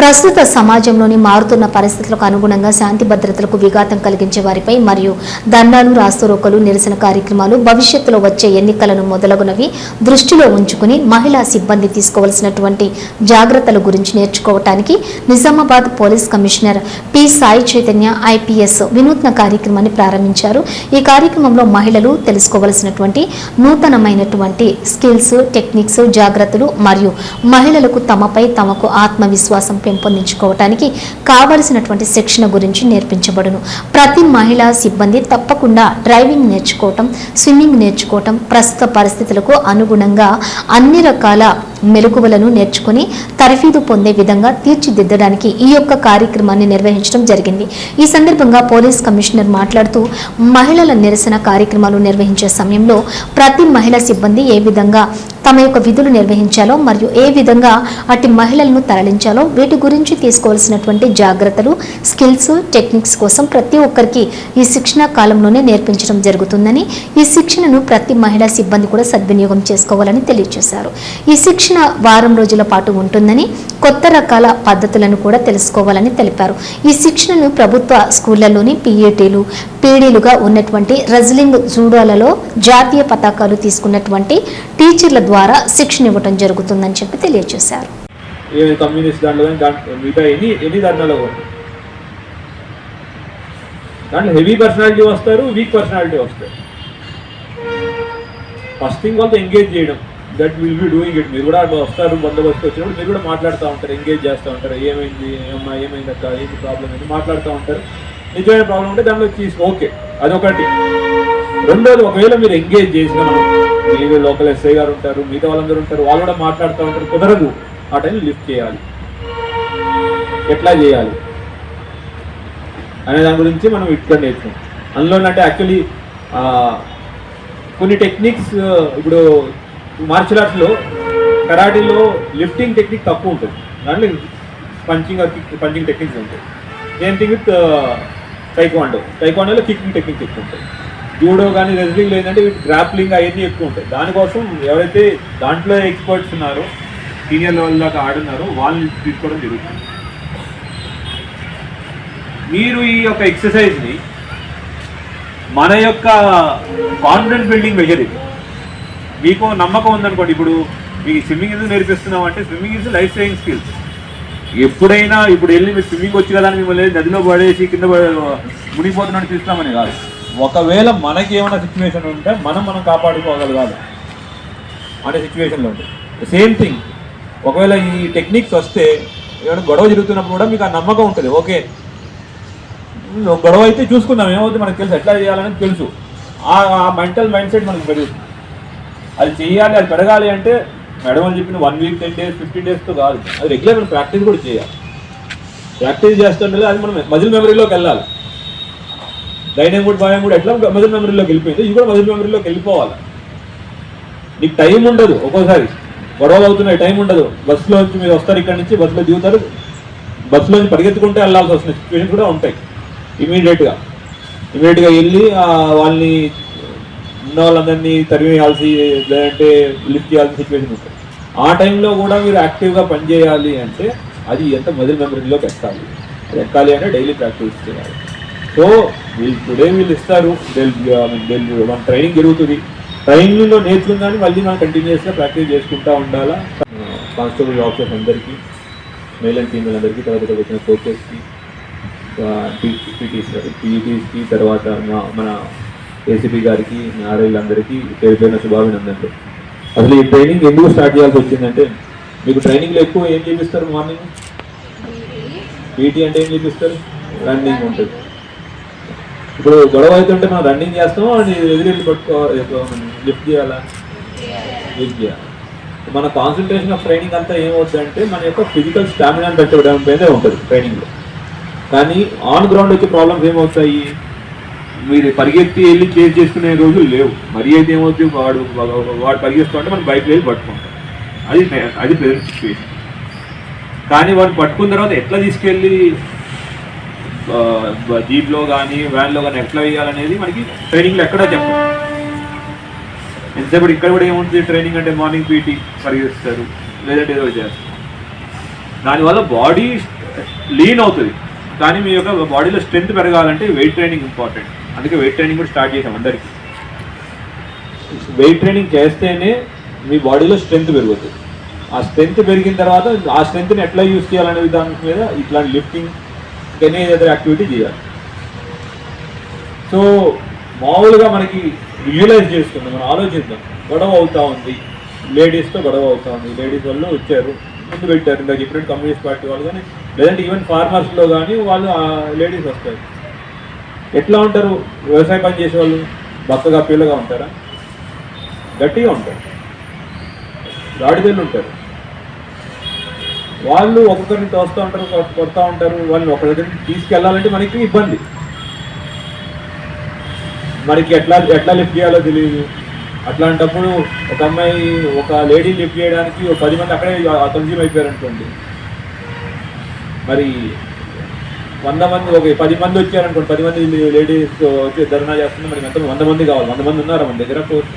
ప్రస్తుత సమాజంలోని మారుతున్న పరిస్థితులకు అనుగుణంగా శాంతి భద్రతలకు విఘాతం కలిగించే వారిపై మరియు దండాలు రాస్తరోకలు నిరసన కార్యక్రమాలు భవిష్యత్తులో వచ్చే ఎన్నికలను మొదలగునవి దృష్టిలో ఉంచుకుని మహిళా సిబ్బంది తీసుకోవాల్సినటువంటి జాగ్రత్తల గురించి నేర్చుకోవటానికి Nizamabad police commissioner P. Sai Chaitanya IPS వినూత్న కార్యక్రమాన్ని ప్రారంభించారు. ఈ కార్యక్రమంలో మహిళలు తెలుసుకోవలసినటువంటి నూతనమైనటువంటి స్కిల్స్ టెక్నిక్స్ జాగ్రత్తలు మరియు మహిళలకు తమపై తమకు ఆత్మవిశ్వాసం పెంపొందించుకోవటానికి కావలసినటువంటి శిక్షణ గురించి నేర్పించబడును. ప్రతి మహిళా సిబ్బంది తప్పకుండా డ్రైవింగ్ నేర్చుకోవటం స్విమ్మింగ్ నేర్చుకోవటం ప్రస్తుత పరిస్థితులకు అనుగుణంగా అన్ని రకాల మెలకువలను నేర్చుకుని తరఫీదు పొందే విధంగా తీర్చిదిద్దడానికి ఈ యొక్క కార్యక్రమాన్ని నిర్వహించడం జరిగింది. ఈ సందర్భంగా పోలీస్ కమిషనర్ మాట్లాడుతూ మహిళల నిరసన కార్యక్రమాలు నిర్వహించే సమయంలో ప్రతి మహిళా సిబ్బంది ఏ విధంగా తమ యొక్క విధులు నిర్వహించాలో మరియు ఏ విధంగా అటు మహిళలను తరలించాలో వీటి గురించి తీసుకోవాల్సినటువంటి జాగ్రత్తలు స్కిల్స్ టెక్నిక్స్ కోసం ప్రతి ఒక్కరికి ఈ శిక్షణ కాలంలోనే నేర్పించడం జరుగుతుందని ఈ శిక్షణను ప్రతి మహిళా సిబ్బంది కూడా సద్వినియోగం చేసుకోవాలని తెలియజేశారు. ఈ శిక్షణ వారం రోజుల పాటు ఉంటుందని కొత్త రకాల పద్ధతులను కూడా తెలుసుకోవాలని తెలిపారు. ఈ శిక్షణను ప్రభుత్వ స్కూళ్ళలోని పిఏటీలు పీడీలుగా ఉన్నటువంటి రెజ్లింగ్ జూడోలలో జాతీయ పతాకాలు తీసుకున్నటువంటి టీచర్ల ద్వారా శిక్షణ ఇవ్వడం జరుగుతుందని చెప్పి తెలియజేశారు. కమ్యూనిస్ట్ దాంట్లో దాంట్లో మిగతా ఎన్ని ఎన్ని దాంట్లో హెవీ పర్సనాలిటీ వస్తారు వీక్ పర్సనాలిటీ వస్తారు. ఫస్ట్ థింగ్ వాళ్ళతో ఎంగేజ్ చేయడం. That will be doing it మీరు కూడా అట్లా వస్తారు బందోబస్తు వచ్చినప్పుడు మీరు కూడా మాట్లాడుతూ ఉంటారు ఎంగేజ్ చేస్తూ ఉంటారు. ఏమైంది ఏమ్మా ఏమైంది అక్క ఏంటి ప్రాబ్లం ఏంటి మాట్లాడుతూ ఉంటారు. నిజమైన ప్రాబ్లం ఉంటే దాంట్లో తీసి ఓకే అదొకటి. రెండోది ఒకవేళ మీరు ఎంగేజ్ చేసిన మీరు లోకల్ ఎస్ఐ గారు ఉంటారు మిగతా వాళ్ళందరూ ఉంటారు వాళ్ళు కూడా మాట్లాడుతూ ఉంటారు కుదరదు. ఆ టైం లిఫ్ట్ చేయాలి. ఎట్లా చేయాలి? అనే దాని గురించి మనం ఇక్కడ నేర్చుకుంటాం అందులో అంటే యాక్చువల్లీ కొన్ని టెక్నిక్స్ ఇప్పుడు మార్షల్ ఆర్ట్స్లో కరాటీలో లిఫ్టింగ్ టెక్నిక్ తక్కువ ఉంటుంది. దాంట్లో పంచింగ్ పంచింగ్ టెక్నిక్స్ ఉంటాయి. సేమ్ థింగ్ విత్ టైక్వాండో టైక్వాండోలో కికింగ్ టెక్నిక్స్ ఎక్కువ ఉంటాయి జూడో కానీ రెజ్లింగ్ ఏంటంటే గ్రాప్లింగ్ అవన్నీ ఎక్కువ ఉంటాయి. దానికోసం ఎవరైతే దాంట్లో ఎక్స్పర్ట్స్ ఉన్నారో సీనియర్ లెవెల్ దాకా ఆడున్నారో వాళ్ళని తీసుకోవడం జరుగుతుంది. మీరు ఈ యొక్క ఎక్సర్సైజ్ని మన యొక్క కాన్ఫిడెన్స్ బిల్డింగ్ మెజర్ ఇది. మీకు నమ్మకం ఉందనుకోండి ఇప్పుడు మీకు స్విమ్మింగ్ ఎందుకు నేర్పిస్తున్నాం అంటే swimming is life saving skills ఎప్పుడైనా ఇప్పుడు వెళ్ళి మీరు స్విమ్మింగ్ వచ్చి కదా అని మిమ్మల్ని నదిలో పడేసి కింద మునిగిపోతున్నట్టు తీస్తామని కాదు. ఒకవేళ మనకి ఏమైనా సిచ్యువేషన్ ఉంటే మనం మనం కాపాడుకోగలగాలి. అనే సిచ్యువేషన్లో ఉంటుంది సేమ్ థింగ్ ఒకవేళ ఈ టెక్నిక్స్ వస్తే ఏమైనా గొడవ జరుగుతున్నప్పుడు కూడా మీకు ఆ నమ్మకం ఉంటుంది. ఓకే. గొడవ అయితే చూసుకుందాం. ఏమవుతుంది మనకు తెలుసు. ఎట్లా చేయాలని తెలుసు. ఆ మెంటల్ మైండ్ సెట్ మనకు పెరుగుతుంది. అది చేయాలి అది పెరగాలి అంటే మేడం అని చెప్పిన one week ten days fifteen డేస్తో కాదు. అది రెగ్యులర్ మనం ప్రాక్టీస్ కూడా చేయాలి. ప్రాక్టీస్ చేస్తుంటే అది మనం మజిల్ మెమరీలోకి వెళ్ళాలి. దైనం కూడా భయం కూడా ఎట్లా మజిల్ మెమరీలోకి వెళ్ళిపోయింది. ఇది కూడా మజిల్ మెమరీలోకి వెళ్ళిపోవాలి. నీకు టైం ఉండదు ఒక్కోసారి. గొడవలు అవుతున్నాయి టైం ఉండదు. బస్సులో మీరు వస్తారు ఇక్కడ నుంచి బస్సులో దిగుతారు. బస్సులో నుంచి పరిగెత్తుకుంటే వెళ్ళాల్సి వస్తున్న సిచ్యువేషన్ కూడా ఉంటాయి. ఇమీడియట్గా ఇమీడియట్గా వెళ్ళి వాళ్ళని ఉన్న వాళ్ళందరినీ తరివేయాల్సి లేదంటే లిఫ్ట్ చేయాల్సిన సిచ్యువేషన్ ఉంటుంది ఆ టైంలో కూడా మీరు యాక్టివ్గా పనిచేయాలి అంటే అది ఎంత మొదటి మెమరీలోకి ఎక్కాలి. అది ఎక్కాలి అంటే డైలీ ప్రాక్టీస్ చేయాలి. సో వీళ్ళు టుడే వీళ్ళు ఇస్తారు. Uh, మన ట్రైనింగ్ జరుగుతుంది. ట్రైనింగ్లో నేర్చుకుని మళ్ళీ మనం కంటిన్యూస్గా ప్రాక్టీస్ చేసుకుంటూ ఉండాలా? కానిస్టేబుల్ ఆఫీసర్స్ అందరికీ మేల్ అండ్ ఫీమేల్ అందరికీ తర్వాత ఇక్కడ వచ్చిన కోచెస్కి పీటీస్కి తర్వాత మా- మన ఏసీపీ గారికి ఆర్ఐలందరికీ పేరు పేరున శుభాభినందనలు. అసలు ఈ ట్రైనింగ్ ఎందుకు స్టార్ట్ చేయాల్సి వచ్చిందంటే మీకు ట్రైనింగ్లో ఎక్కువ ఏం చేపిస్తారు మార్నింగ్ పీటీ అంటే ఏం చేపిస్తారు? రన్నింగ్ ఉంటుంది. ఇప్పుడు గొడవ అవుతుంటే మనం రన్నింగ్ చేస్తాం అది ఎదురెళ్ళి పట్టుకోవాలి లిఫ్ట్ చేయాలా? లిఫ్ట్ చేయాలి? మన కాన్సన్ట్రేషన్ ఆఫ్ ట్రైనింగ్ అంతా ఏమవుతుందంటే మన యొక్క ఫిజికల్ స్టామినా పెట్టడం మీదే ఉంటుంది ట్రైనింగ్లో కానీ ఆన్ గ్రౌండ్ వచ్చే ప్రాబ్లమ్స్ ఏమవుతాయి? మీరు పరిగెత్తి వెళ్ళి చేజ్ చేసుకునే రోజులు లేవు. మరి అయితే ఏమవుతుంది వాడు వాడు పరిగెత్తుకుంటే మనం బైక్ వెళ్ళి పట్టుకుంటాం. అది అది ప్రెసెంట్ సిచ్యువేషన్ కానీ వాడు పట్టుకున్న తర్వాత ఎట్లా తీసుకెళ్ళి జీప్లో కానీ వ్యాన్లో కానీ ఎట్లా వేయాలనేది మనకి ట్రైనింగ్లో ఎక్కడా చెప్పం ఎంతసేపు ఇక్కడ కూడా ఏముంటుంది ట్రైనింగ్ అంటే మార్నింగ్ పీటీ పరిగెత్తారు లేదంటే ఏదో చేస్తారు. దానివల్ల బాడీ లీన్ అవుతుంది. కానీ మీ యొక్క బాడీలో స్ట్రెంత్ పెరగాలంటే వెయిట్ ట్రైనింగ్ ఇంపార్టెంట్. అందుకే వెయిట్ ట్రైనింగ్ కూడా స్టార్ట్ చేసాం అందరికీ. వెయిట్ ట్రైనింగ్ చేస్తేనే మీ బాడీలో స్ట్రెంత్ పెరుగుతుంది. ఆ స్ట్రెంత్ పెరిగిన తర్వాత ఆ స్ట్రెంత్ని ఎట్లా యూస్ చేయాలనే దాని మీద ఇట్లాంటి లిఫ్టింగ్ ఎనీ అదర్ యాక్టివిటీ చేయాలి. సో మామూలుగా మనకి రియలైజ్ చేసుకుందాం మనం ఆలోచిద్దాం. గొడవ అవుతా ఉంది. లేడీస్తో గొడవ అవుతా ఉంది. లేడీస్ వాళ్ళు వచ్చారు ముందు పెట్టారు. ఇందాక చెప్పినట్టు కమ్యూనిస్ట్ పార్టీ వాళ్ళు కానీ లేదంటే ఈవెన్ ఫార్మర్స్లో కానీ వాళ్ళు లేడీస్ వస్తారు. ఎట్లా ఉంటారు? వ్యవసాయ పని చేసే వాళ్ళు బక్కగా పిల్లగా ఉంటారా? గట్టిగా ఉంటారు. గాడిదలు ఉంటారు. వాళ్ళు ఒక్కొక్కరిని తోస్తూ ఉంటారు కొడతా ఉంటారు. వాళ్ళని ఒక దగ్గర తీసుకెళ్ళాలంటే మనకి ఇబ్బంది. మనకి ఎట్లా ఎట్లా లిఫ్ట్ చేయాలో తెలియదు. అట్లాంటప్పుడు ఒక అమ్మాయి ఒక లేడీ లిఫ్ట్ చేయడానికి ఒక పది మంది అక్కడే కన్జ్యూమ్ అయిపోయారు అనుకోండి. మరి వంద మంది ఒక పది మంది వచ్చారనుకోండి పది మంది లేడీస్ వచ్చి ధర్నా చేస్తున్నా మరి ఎంత వంద మంది కావాలి వంద మంది ఉన్నారా మన దగ్గర? కోర్సు